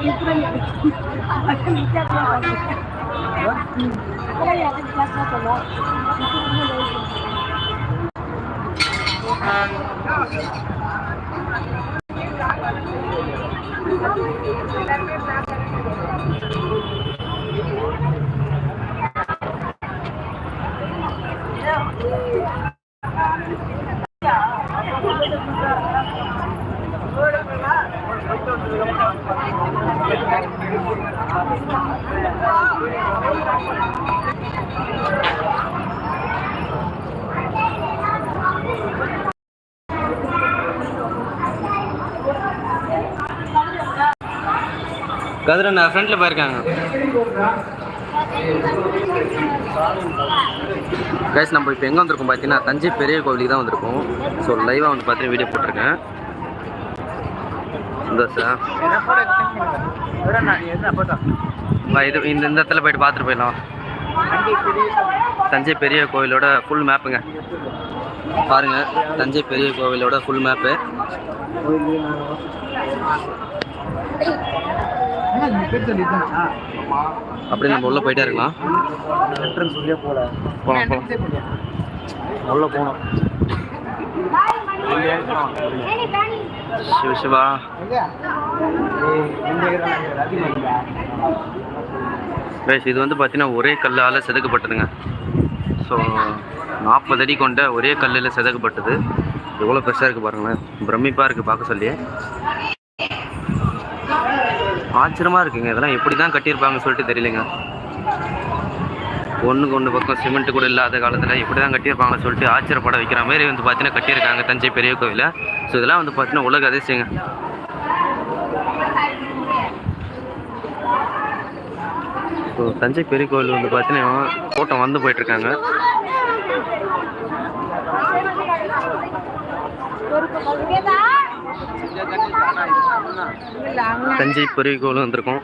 你准备什么？我准备加什么？我准备加什么？கதிரண்ணா ஃப்ரண்ட்டில் போயிருக்காங்க கைஸ் நம்ம இப்போ எங்கே வந்திருக்கோம் பார்த்தீங்கன்னா தஞ்சை பெரிய கோவிலுக்கு தான் வந்திருக்கோம். ஸோ லைவாக வந்து பார்த்தீங்கன்னா வீடியோ போட்டிருக்கேன். தோசை இது இந்த இந்த இடத்துல போயிட்டு பார்த்துட்டு போயிடலாம். தஞ்சை பெரிய கோவிலோட ஃபுல் மேப்புங்க பாருங்க தஞ்சை பெரிய கோவிலோட ஃபுல் மேப்பு அப்படி நம்ம உள்ள போயிட்டே இருக்கலாம். போலாம் போலாம். உள்ள போகணும். சிவ சிவா. கைஸ் இது வந்து பார்த்தீங்கன்னா ஒரே கல்லால் செதுக்கப்பட்டதுங்க. ஸோ நாற்பது அடி கொண்ட ஒரே கல்லில் செதுக்கப்பட்டது. எவ்வளோ பெருசாக இருக்குது பாருங்களேன். பிரமிப்பாக இருக்குது பார்க்க சொல்லி ஆச்சரியமாக இருக்குங்க. இதெல்லாம் எப்படி தான் கட்டியிருப்பாங்கன்னு சொல்லிட்டு தெரியலங்க. ஒன்றுக்கு ஒன்று பக்கம் சிமெண்ட் கூட இல்லாத காலத்தில் இப்படி தான் கட்டியிருப்பாங்கன்னு சொல்லிட்டு ஆச்சரியப்பட வைக்கிற மாதிரி வந்து பார்த்தீங்கன்னா கட்டியிருக்காங்க தஞ்சை பெரிய கோவிலை. ஸோ இதெல்லாம் வந்து பார்த்தீங்கன்னா உலக அதிசயங்க. ஸோ தஞ்சை பெரிய கோவில் வந்து பார்த்தீங்கன்னா கூட்டம் வந்து போயிட்டுருக்காங்க. தஞ்சை பெரிய கோவில் வந்திருக்கோம்.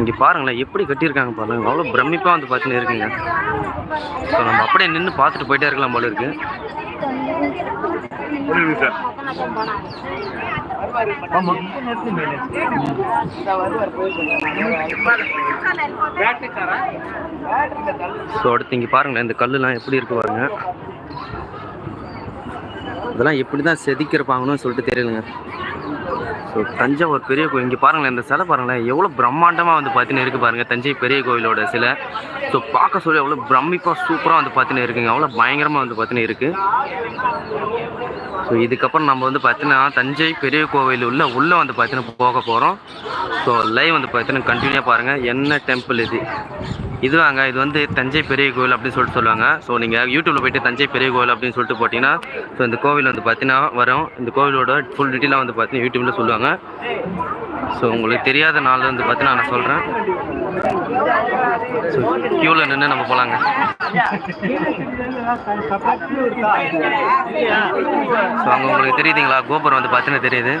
இங்கே பாருங்களேன் எப்படி கட்டியிருக்காங்க பாருங்க. அவ்வளோ பிரமிப்பாக வந்து பார்த்தீங்கன்னா இருக்குங்க. ஸோ நம்ம அப்படியே நின்று பார்த்துட்டு போயிட்டே இருக்கலாம் போல இருக்கு. ஸோ அடுத்து இங்கே பாருங்களேன் இந்த கல்லுலாம் எப்படி இருக்கு பாருங்க. அதெல்லாம் எப்படி தான் செதுக்கிருப்பாங்கன்னு சொல்லிட்டு தெரியலங்க. ஸோ தஞ்சாவூர் பெரிய கோயில். இங்கே பாருங்களேன் இந்த சிலை பாருங்களேன் எவ்வளோ பிரம்மாண்டமாக வந்து பார்த்துன்னு இருக்குது பாருங்கள் தஞ்சை பெரிய கோயிலோட சிலை. ஸோ பார்க்க சொல்லி எவ்வளோ பிரமிப்பாக சூப்பராக வந்து பார்த்துன்னு இருக்குங்க. அவ்வளோ பயங்கரமாக வந்து பார்த்துன்னு இருக்குது ஸோ இதுக்கப்புறம் நம்ம வந்து பார்த்தீங்கன்னா தஞ்சை பெரிய கோவில் உள்ள உள்ளே வந்து பார்த்தீங்கன்னா போக போகிறோம் ஸோ லைவ் வந்து பார்த்தீங்கன்னா கண்டினியூவாக பாருங்கள் என்ன டெம்பிள் இது? இதுவாங்க இது வந்து தஞ்சை பெரிய கோவில் அப்படின்னு சொல்லிட்டு சொல்லுவாங்க. ஸோ நீங்கள் யூடியூப்பில் போயிட்டு தஞ்சை பெரிய கோவில் அப்படின்னு சொல்லிட்டு போட்டிங்கன்னா ஸோ இந்த கோவில் வந்து பார்த்தீங்கன்னா வரும். இந்த கோவிலோட ஃபுல் டீட்டெயிலாக வந்து பார்த்தீங்கன்னா யூடியூப்பில் சொல்லுவாங்க. ஸோ உங்களுக்கு தெரியாத நாள் வந்து பார்த்தீங்கன்னா நான் சொல்கிறேன் ஸோ க்யூவில் நின்று நம்ம போகலாங்க ஸோ அங்கே உங்களுக்கு தெரியுதுங்களா? கோபுரம் வந்து பார்த்தீங்கன்னா தெரியுது.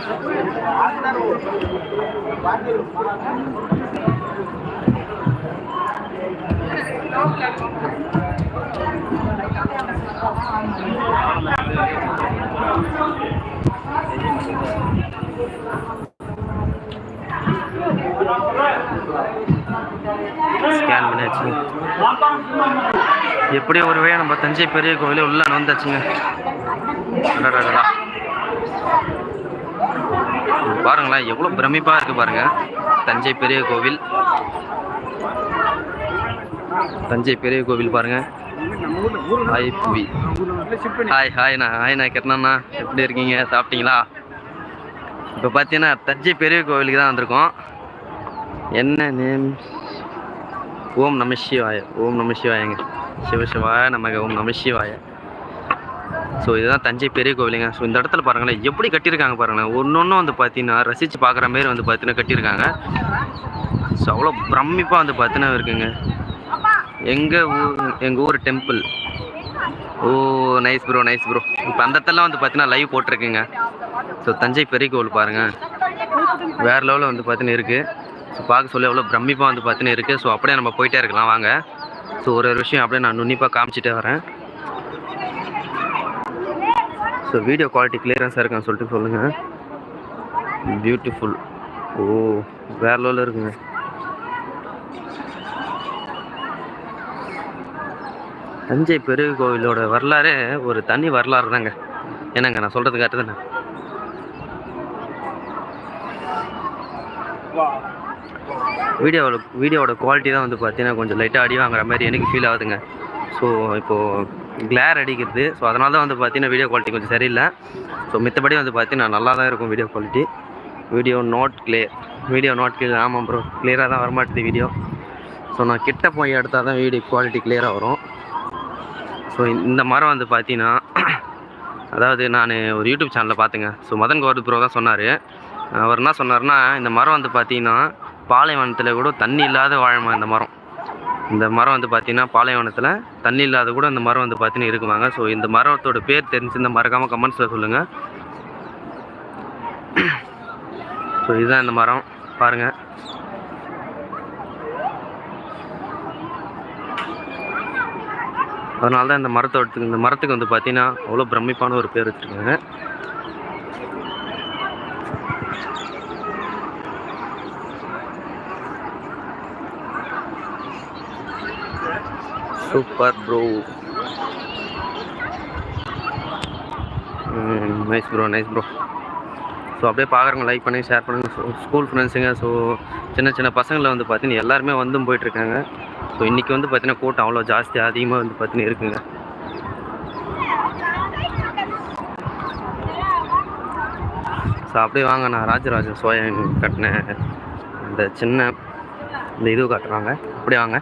ஸ்கேன் பண்ணியாச்சு எப்படியோ ஒரு வழியாக நம்ம தஞ்சை பெரிய கோவிலே உள்ள வந்தாச்சுங்க பாருங்களேன் எவ்வளோ பிரமிப்பாக இருக்குது பாருங்கள் தஞ்சை பெரிய கோவில். தஞ்சை பெரிய கோவில் பாருங்க. ஹாய் புவி. ஹாய் ஹாய்ண்ணா ஹாய்ண்ணா கிருஷ்ணண்ணா எப்படி இருக்கீங்க? சாப்பிட்டீங்களா? இப்போ பார்த்தீங்கன்னா தஞ்சை பெரிய கோவிலுக்கு தான் வந்திருக்கோம். என்ன நேம்? ஓம் நம சிவாய. ஓம் நம சிவாயங்க. சிவசிவாய நமக்கு ஓம் நம சிவாய. ஸோ இதுதான் தஞ்சை பெரிய கோவிலுங்க. ஸோ இந்த இடத்துல பாருங்களேன் எப்படி கட்டியிருக்காங்க பாருங்களேன். ஒன்று ஒன்றும் வந்து பார்த்தீங்கன்னா ரசித்து பார்க்குற மாரி வந்து பார்த்தீங்கன்னா கட்டியிருக்காங்க. ஸோ அவ்வளோ பிரமிப்பாக வந்து பார்த்தீங்கன்னா இருக்குங்க. எங்கள் ஊர் எங்கள் ஊர் temple oh nice bro nice bro இப்போ அந்த இடத்துல வந்து பார்த்தீங்கன்னா லைவ் போட்டிருக்குங்க. ஸோ தஞ்சை பெரிய கோவில் பாருங்கள் வேறு லெவலில் வந்து பார்த்தீங்கன்னா இருக்குது ஸோ பார்க்க சொல்ல எவ்வளோ பிரமிப்பாக வந்து பார்த்தீங்கன்னா இருக்குது ஸோ அப்படியே நம்ம போயிட்டே இருக்கலாம் வாங்க. ஸோ ஒரு ஒரு விஷயம் அப்படியே நான் நுண்ணிப்பாக காமிச்சிட்டே வரேன். ஸோ வீடியோ குவாலிட்டி கிளியரன்ஸாக இருக்கான்னு சொல்லிட்டு சொல்லுங்கள் பியூட்டிஃபுல் ஓ வேறு லெவலில் இருக்குங்க. தஞ்சை பெரிய கோவிலோட வரலாறே ஒரு தனி வரலாறு தாங்க என்னங்க நான் சொல்கிறது கரெக்டு தானே வீடியோவோட வீடியோவோட குவாலிட்டி தான் வந்து பார்த்தீங்கன்னா கொஞ்சம் லைட்டாக அடி வாங்குற மாதிரி எனக்கு ஃபீல் ஆகுதுங்க. ஸோ இப்போது கிளேர் அடிக்கிறது. ஸோ அதனால தான் வந்து பார்த்தீங்கன்னா வீடியோ குவாலிட்டி கொஞ்சம் சரியில்லை. ஸோ மித்தபடி வந்து பார்த்தீங்கன்னா நல்லா தான் இருக்கும் video quality video not clear video not clear ஆமாம் ப்ரோ கிளியராக தான் வரமாட்டேது வீடியோ ஸோ நான் கிட்ட போய் எடுத்தால் தான் வீடியோ குவாலிட்டி கிளியராக வரும். ஸோ இந்த மரம் வந்து பார்த்தீங்கன்னா அதாவது நான் ஒரு யூடியூப் சேனலில் பார்த்துங்க ஸோ மதன் கௌரவ் ப்ரோ தான் சொன்னார். அவர் என்ன சொன்னார்னா இந்த மரம் வந்து பார்த்தீங்கன்னா பாலைவனத்தில் கூட தண்ணி இல்லாத வாழமா இந்த மரம். இந்த மரம் வந்து பார்த்தீங்கன்னா பாலைவனத்தில் தண்ணி இல்லாத கூட இந்த மரம் வந்து பார்த்தீங்கன்னா இருக்குவாங்க ஸோ இந்த மரத்தோட பேர் தெரிஞ்சு இந்த மறக்காமல் கமெண்ட்ஸில் சொல்லுங்கள் ஸோ இதுதான் இந்த மரம். பாருங்கள் அதனால தான் இந்த மரத்தோட்டத்துக்கு இந்த மரத்துக்கு வந்து பார்த்தீங்கன்னா அவ்வளோ பிரமிப்பான ஒரு பேர் வச்சுருக்காங்க. Super bro nice bro nice bro so அப்படியே பார்க்குறவங்க லைக் பண்ணி ஷேர் பண்ணுங்கள் ஸோ ஸ்கூல் ஃப்ரெண்ட்ஸுங்க ஸோ சின்ன சின்ன பசங்களை வந்து பார்த்தீங்கன்னா எல்லாருமே வந்தும் போயிட்டுருக்காங்க ஸோ இன்றைக்கி வந்து பார்த்தீங்கன்னா கூட்டம் அவ்வளோ ஜாஸ்தி அதிகமாக வந்து பார்த்தீங்கன்னா இருக்குங்க. ஸோ அப்படியே வாங்க நான் ராஜராஜ சோழன் கட்டின இந்த சின்ன இந்த இது காட்டுறாங்க. அப்படியே வாங்க.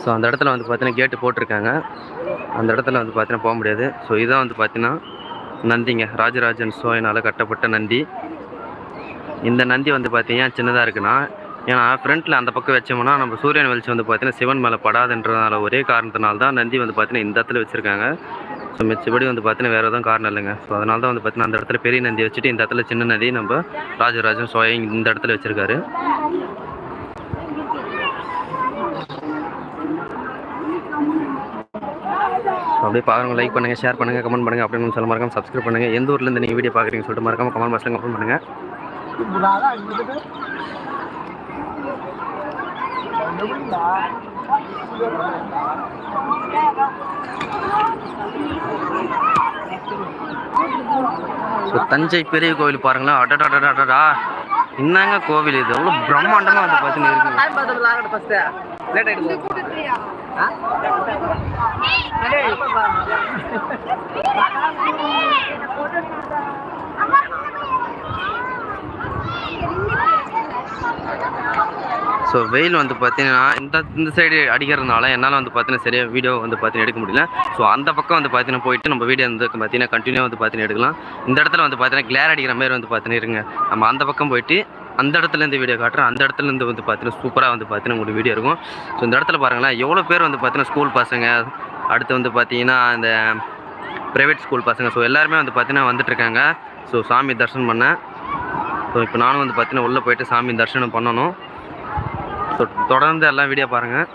ஸோ அந்த இடத்துல வந்து பார்த்தீங்கன்னா கேட்டு போட்டிருக்காங்க. அந்த இடத்துல வந்து பார்த்தீங்கன்னா போக முடியாது. ஸோ இதான் வந்து பார்த்தீங்கன்னா நந்திங்க ராஜராஜன் சோழனால் கட்டப்பட்ட நந்தி. இந்த நந்தி வந்து பார்த்தீங்கன்னா சின்னதாக இருக்குன்னா ஏன்னா ஃப்ரண்ட்டில் அந்த பக்கம் வச்சோம்னா நம்ம சூரியன் வெளிச்சம் வந்து பார்த்தீங்கன்னா சிவன் மேலே படாதுன்றதுனால ஒரே காரணத்தினால தான் நந்தி வந்து பார்த்தீங்கன்னா இந்த இடத்துல வச்சுருக்காங்க. ஸோ மிச்சபடி வந்து பார்த்தீங்கன்னா வேறு எதுவும் காரணம் இல்லைங்க. ஸோ அதனால தான் வந்து பார்த்தீங்கன்னா அந்த இடத்துல பெரிய நந்தி வச்சுட்டு இந்த இடத்துல சின்ன நந்தி நம்ம ராஜராஜன் சோழன் இந்த இடத்துல வச்சுருக்காரு. அப்படியே பாருங்கள் லைக் பண்ணுங்கள் ஷேர் பண்ணுங்கள் கமெண்ட் பண்ணுங்கள் அப்படின்னு சொல்ல மறக்காம சப்ஸ்கிரைப் பண்ணுங்கள் எந்த ஊர்லேருந்து நீங்கள் வீடியோ பார்க்குறீங்கன்னு சொல்லிட்டு மறக்காம கமெண்ட் பாக்ஸில் கமெண்ட் பண்ணுங்கள் ஸோ தஞ்சை பெரிய கோவில் பாருங்களேன். அடடடடடா என்னங்க கோவில் இது? அவ்வளோ பிரம்மாண்டமாக வந்து பார்த்தீங்கன்னா இருக்கு. ஸோ வெயில் வந்து பார்த்தீங்கன்னா இந்த இந்த சைடு அடிக்கிறதுனால என்னால் வந்து பார்த்தீங்கன்னா சரியாக வீடியோ வந்து பார்த்தீங்கன்னா எடுக்க முடியல ஸோ அந்த பக்கம் வந்து பார்த்தீங்கன்னா போயிட்டு நம்ம வீடியோ வந்து பார்த்தீங்கன்னா கண்டினியூ வந்து பார்த்தீங்கன்னா எடுக்கலாம் இந்த இடத்துல வந்து பார்த்தீங்கன்னா கிளேர் அடிக்கிற மாதிரி வந்து பார்த்தீங்கன்னா இருங்க நம்ம அந்த பக்கம் போயிட்டு அந்த இடத்துல இருந்து வீடியோ காட்டுறோம் அந்த இடத்துல இருந்து வந்து பார்த்தீங்கன்னா சூப்பராக வந்து பார்த்தீங்கன்னா உங்களுக்கு வீடியோ இருக்கும் ஸோ இந்த இடத்துல பாருங்களேன் எவ்வளோ பேர் வந்து பார்த்தீங்கன்னா ஸ்கூல் பசங்க அடுத்து வந்து பார்த்தீங்கன்னா இந்த ப்ரைவேட் ஸ்கூல் பசங்க ஸோ எல்லாருமே வந்து பார்த்தீங்கன்னா வந்துட்டுருக்காங்க ஸோ சாமி தரிசனம் பண்ணேன் ஸோ இப்போ நானும் வந்து பார்த்தீங்கன்னா உள்ளே போயிட்டு சாமி தரிசனம் பண்ணணும் தொடர்ந்து எல்லாம் வீடியோ பாருங்கள்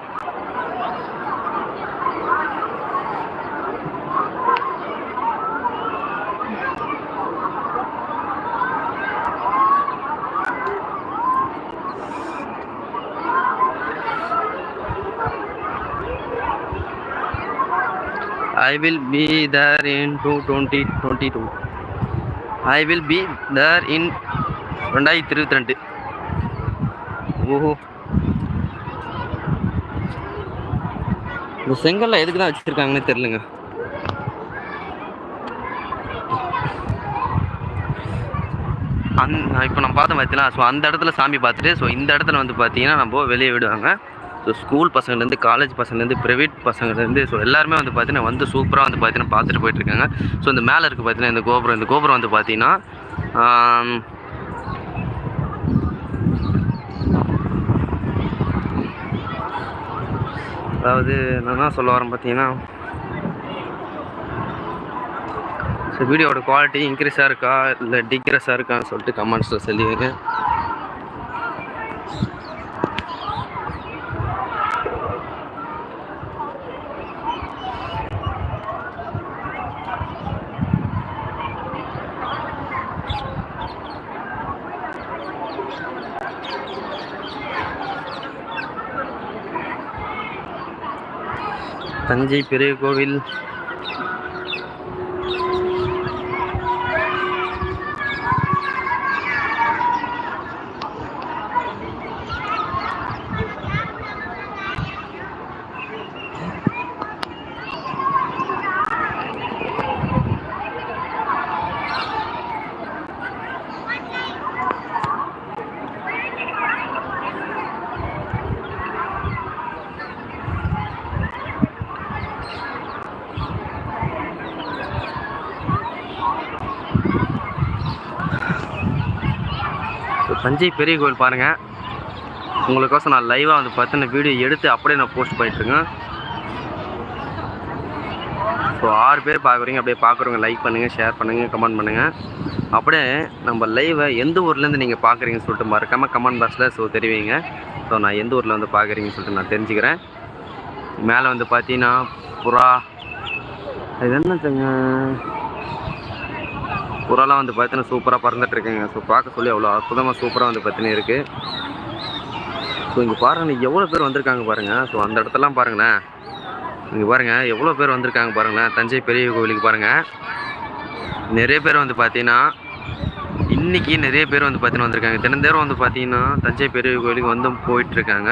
I will be there in 2022. I will be there in ரெண்டாயிரத்தி இருபத்தி ரெண்டு. ஓஹோ. இந்த செங்கல்ல எதுக்கு தான் வச்சிருக்காங்கன்னு தெரிலங்க அந் இப்போ நம்ம பார்த்த பார்த்தீங்களா ஸோ அந்த இடத்துல சாமி பார்த்துட்டு ஸோ இந்த இடத்துல வந்து பார்த்தீங்கன்னா நம்ம வெளியே விடுவாங்க. ஸோ ஸ்கூல் பசங்கள்லேருந்து காலேஜ் பசங்கள்லேருந்து ப்ரைவேட் பசங்கள்லேருந்து ஸோ எல்லாருமே வந்து பார்த்தீங்கன்னா வந்து சூப்பராக வந்து பார்த்தீங்கன்னா பார்த்துட்டு போயிட்டுருக்காங்க ஸோ இந்த மேலே இருக்குது பார்த்தீங்கன்னா இந்த கோபுரம். இந்த கோபுரம் வந்து பார்த்தீங்கன்னா அதாவது நான் சொல்ல வரேன் பார்த்தீங்கன்னா ஸோ ஸோ வீடியோட குவாலிட்டி இன்க்ரீஸாக இருக்கா? இல்லை டிக்ரஸாக இருக்கான்னு சொல்லிட்டு கமெண்ட்ஸில் சொல்லிடுங்க. தஞ்சை பெரிய கோவில் தஞ்சை பெரிய கோவில் பாருங்கள் உங்களுக்கோசம் நான் லைவாக வந்து பார்த்து வீடியோ எடுத்து அப்படியே நான் போஸ்ட் பண்ணிட்டுருக்கேன் ஸோ ஆறு பேர் பார்க்குறீங்க அப்படியே பார்க்குறவங்க லைக் பண்ணுங்கள் ஷேர் பண்ணுங்கள் கமெண்ட் பண்ணுங்கள் அப்படியே நம்ம லைவை எந்த ஊர்லேருந்து நீங்கள் பார்க்குறீங்கன்னு சொல்லிட்டு மறக்காமல் கமெண்ட் பாக்ஸில் ஸோ தெரிவிங்க. ஸோ நான் எந்த ஊரில் வந்து பார்க்குறீங்கன்னு சொல்லிட்டு நான் தெரிஞ்சுக்கிறேன். மேலே வந்து பார்த்தீங்கன்னா புறா. இது என்னச்சுங்க புறாலாம் வந்து பார்த்தீங்கன்னா சூப்பராக பறந்துட்டு இருக்குங்க. ஸோ பார்க்க சொல்லி அவ்வளோ அற்புதமாக சூப்பராக வந்து பார்த்தீங்கன்னா இருக்குது ஸோ இங்கே பாருங்கள் எவ்வளோ பேர் வந்திருக்காங்க பாருங்கள் ஸோ அந்த இடத்தெல்லாம் பாருங்களேன் இங்கே பாருங்கள் எவ்வளோ பேர் வந்திருக்காங்க பாருங்களேன் தஞ்சை பெரிய கோவிலுக்கு பாருங்கள் நிறைய பேர் வந்து பார்த்தீங்கன்னா இன்றைக்கி நிறைய பேர் வந்து பார்த்தீங்கன்னா வந்திருக்காங்க. தினந்தேரம் வந்து பார்த்தீங்கன்னா தஞ்சை பெரிய கோவிலுக்கு வந்து போயிட்டுருக்காங்க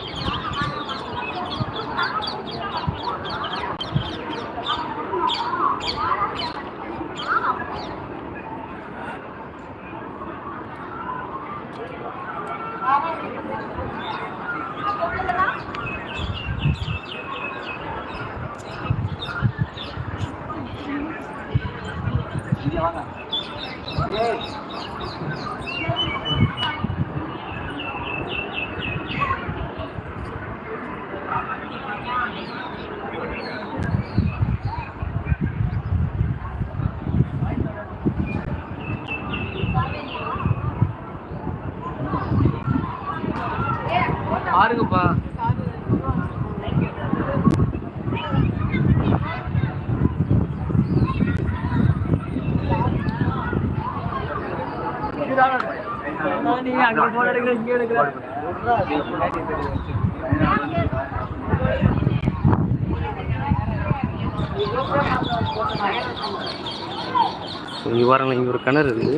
பாருங்கப்பா. இங்கே பாருங்களேன் இங்கே ஒரு கிணறு இருக்குது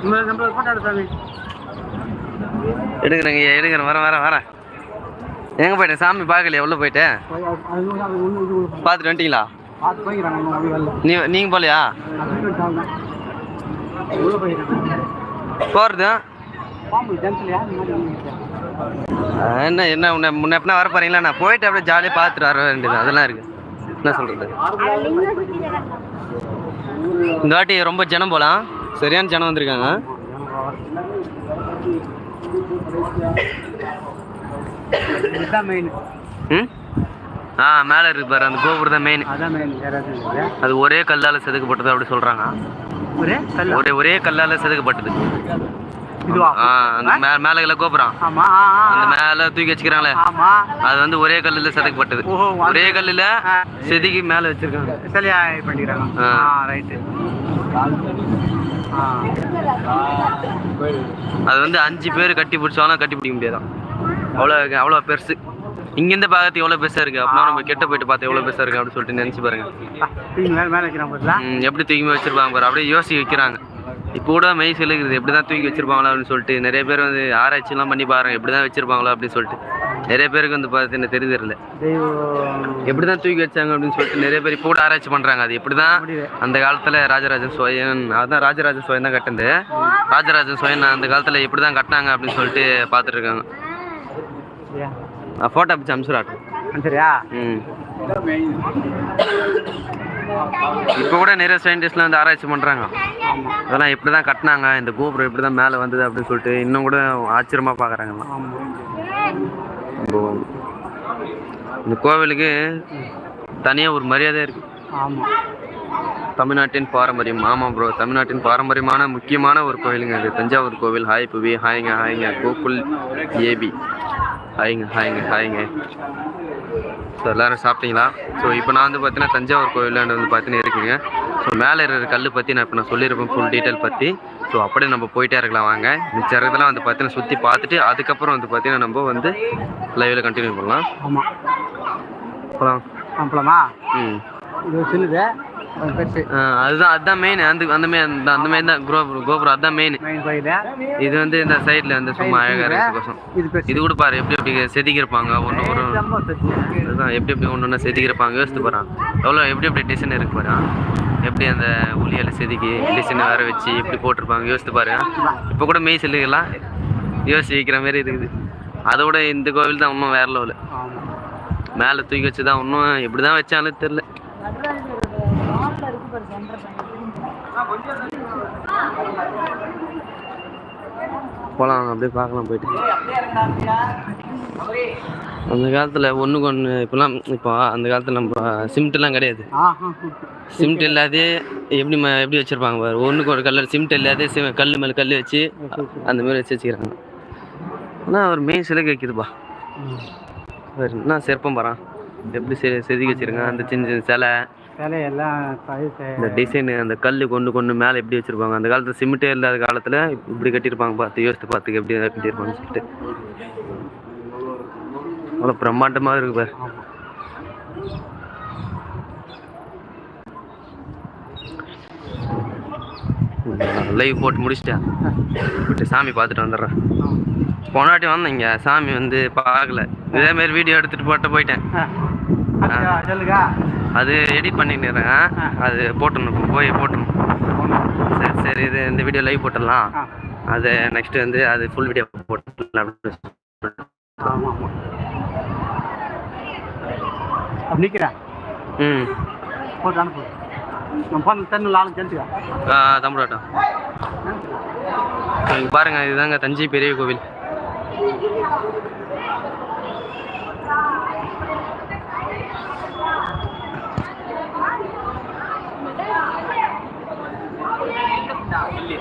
நம்ம ஃபோட்டோ எடுத்தாங்க எடுக்கிறேங்க ஐயா எடுக்கிறேன். வரேன் வரேன் வரேன். எங்கே போயிட்டேன் சாமி பார்க்கலையா? உள்ளே போயிட்டேன் பார்த்துட்டு வந்துட்டீங்களா? நீ நீங்கள் போகலையா போகிறது என்ன என்ன முன்ன முன்ன எப்பனா வர போகிறீங்களா நான் போயிட்டு அப்படியே ஜாலியாக பார்த்துட்டு வர வேண்டியது அதெல்லாம் இருக்குது என்ன சொல்கிறது இந்த வாட்டி ரொம்ப ஜனம் போகலாம் சரியான ஜனம் வந்திருக்காங்க. ஆ மேலே இருக்கு பாரு அந்த கோபுரம் தான் மெயின் அது ஒரே கல்லால் செதுக்கப்பட்டது அப்படி சொல்கிறாங்க ஒரே ஒரே ஒரே கல்லால் செதுக்கப்பட்டது. அந்த மேலே இல்லை கோபுரம் அந்த. மேலே தூக்கி வச்சுக்கிறாங்களே. அது வந்து ஒரே கல்லில் செதுக்கப்பட்டது. ஒரே கல்லில். செதுக்கி மேலே வச்சிருக்காங்க. பண்ணிக்கிறாங்க. ரைட்டு. ஆ. அது வந்து அஞ்சு பேர் கட்டி பிடிச்சாலும் கட்டி பிடிக்க முடியாதான். அவ்வளோ அவ்வளோ பெருசு. இங்கேருந்து பார்க்கறது எவ்வளோ பெருசாக இருக்குது அப்படின்னா நம்ம கெட்ட போயிட்டு பார்த்தா எவ்வளோ பெருசாக இருக்குது அப்படின்னு சொல்லிட்டு நினச்சி பாருங்க. எப்படி தூக்கி வச்சிருப்பாங்க பாரு. அப்படியே யோசி வைக்கிறாங்க. இப்போ கூட மெய் செலுக்குது எப்படி தான் தூக்கி வச்சிருப்பாங்களா? அப்படின்னு சொல்லிட்டு. நிறைய பேர் வந்து ஆராய்ச்சிலாம் பண்ணி பாருங்க எப்படி தான் வச்சிருப்பாங்களா? அப்படின்னு சொல்லிட்டு. நிறைய பேருக்கு வந்து பார்த்தீங்கன்னா தெரிஞ்சிடல தெய்வம். எப்படி தான் தூக்கி வச்சாங்க? அப்படின்னு சொல்லிட்டு நிறைய பேர் இப்போ கூட ஆராய்ச்சி பண்ணுறாங்க அது எப்படி தான் அந்த காலத்தில் ராஜராஜன் சோழன் அதான் ராஜராஜன் சோழன் தான் கட்டினது. ராஜராஜன் சோழன் அந்த காலத்தில் எப்படி தான் கட்டினாங்க அப்படின்னு சொல்லிட்டு பார்த்துட்டு அனுப்பிச்சுடாட்டும் ஆ, சரியா ம். இப்போ கூட நிறைய சயின்டிஸ்ட்லாம் வந்து ஆராய்ச்சி பண்ணுறாங்க அதெல்லாம் எப்படி தான் கட்டினாங்க இந்த கோபுரம் எப்படி தான் மேலே வந்தது அப்படின்னு சொல்லிட்டு இன்னும் கூட ஆச்சரியமாக இப்போ இந்த கோவிலுக்கு தனியாக ஒரு மரியாதை இருக்குது ஆமாம் தமிழ்நாட்டின் பாரம்பரியம் ஆமாம் ப்ரோ தமிழ்நாட்டின் பாரம்பரியமான முக்கியமான ஒரு கோவிலுங்க அது தஞ்சாவூர் கோவில் ஹாய் புவி ஹாய்ங்க ஹாய்ங்க கோகுல் ஏபி. ஹாய்ங்க ஹாய்ங்க ஹாய்ங்க. ஸோ எல்லோரும் சாப்பிட்டீங்களா? ஸோ இப்போ நான் வந்து பார்த்தீங்கன்னா தஞ்சாவூர் கோவிலாண்டு வந்து பார்த்தீங்கன்னா இருக்குங்க. ஸோ மேலே இருக்கிற கல் பற்றி நான் இப்போ நான் சொல்லியிருப்பேன் ஃபுல் டீட்டெயில் பற்றி ஸோ அப்படியே நம்ம போயிட்டே இருக்கலாம் வாங்க. மிச்ச இடத்தெல்லாம் வந்து பார்த்தீங்கன்னா சுற்றி பார்த்துட்டு அதுக்கப்புறம் வந்து பார்த்தீங்கன்னா நம்ம வந்து லைவில் கண்டினியூ பண்ணலாம். ஆமாம் போகலாம் அப்புறமா ம். இது ஆ, அதுதான் அதுதான் மெயின் அந்த அந்த மெயின் அந்த அந்த மெயின் தான் கோபுரம் கோபுரம் அதுதான் மெயின் இது வந்து இந்த சைடில் வந்து சும்மா அழகாக இருக்கிறதுக்கோசம் இது கூட பாரு எப்படி எப்படி செதுக்கியிருப்பாங்க ஒன்று ஒரு அதுதான் எப்படி எப்படி ஒன்று ஒன்று செதுக்கியிருப்பாங்க யோசித்து போகிறான் எவ்வளோ எப்படி எப்படி டிசைன் இருக்கு பாரு. எப்படி அந்த உளியால் செதுக்கி டிசைன் வேற வச்சு எப்படி போட்டிருப்பாங்க யோசித்து பாரு. இப்போ கூட மெய் செல்லுகலாம் யோசிச்சு வைக்கிற மாதிரி இருக்குது. அதோட இந்த கோவில் தான் இன்னும் வேற லெவலு மேலே தூக்கி வச்சு தான் இன்னும் எப்படி தான் வச்சாலும் தெரில போகலாம் அப்படியே பார்க்கலாம் போயிட்டு. அந்த காலத்தில் ஒன்றுக்கு ஒன்று இப்போலாம் இப்போ அந்த காலத்தில் நம்ம சிமெண்ட்லாம் கிடையாது. சிமெண்ட் இல்லாதே எப்படி எப்படி வச்சுருப்பாங்க பாரு ஒன்றுக்கு ஒரு கல்லில் சிமெண்ட் இல்லாதே கல் மேலே கல் வச்சு அந்த மாதிரி வச்சு வச்சுக்கிறாங்க. ஆனால் அவர் மெயின் சிலை கேட்குதுப்பா அவர் என்ன சிற்பம் பாறான்? எப்படி செதுக்கி வச்சிருக்காங்க அந்த சின்ன சின்ன சிலை. சிலையெல்லாம் இந்த டிசைனு அந்த கல் கொண்டு கொண்டு மேலே எப்படி வச்சுருப்பாங்க? அந்த காலத்தில் சிமெண்ட்டே இல்லாத காலத்தில் இப்படி கட்டியிருப்பாங்க பார்த்து யோசித்து பார்த்துக்க எப்படி கட்டியிருப்பாங்க சொல்லிட்டு. அவ்வளோ பிரம்மாண்டமாக இருக்கு பார். லைவ் போட்டு முடிச்சிட்டேன். போட்டு சாமி பார்த்துட்டு வந்துடுறேன். போனாட்டி வந்தேன் இங்கே. சாமி வந்து பார்க்கல. இதே மாதிரி வீடியோ எடுத்துகிட்டு போட்டு போயிட்டேன். சொல்லுங்க அது எடிட் பண்ணிட்டுறேன் அது போட்டணும் போய் போட்டணும் சரி சரி. இது இந்த வீடியோ லைவ் போட்டுடலாம். அது நெக்ஸ்ட் வந்து அது ஃபுல் வீடியோ போட்டுடலாம் அப்படி நிற்கிறேன் ம். போட்டு அனுப்பு. நம்ம தண்ணி இதுதாங்க தஞ்சை பெரிய கோவில். ഉണ്ടാവില്ലേ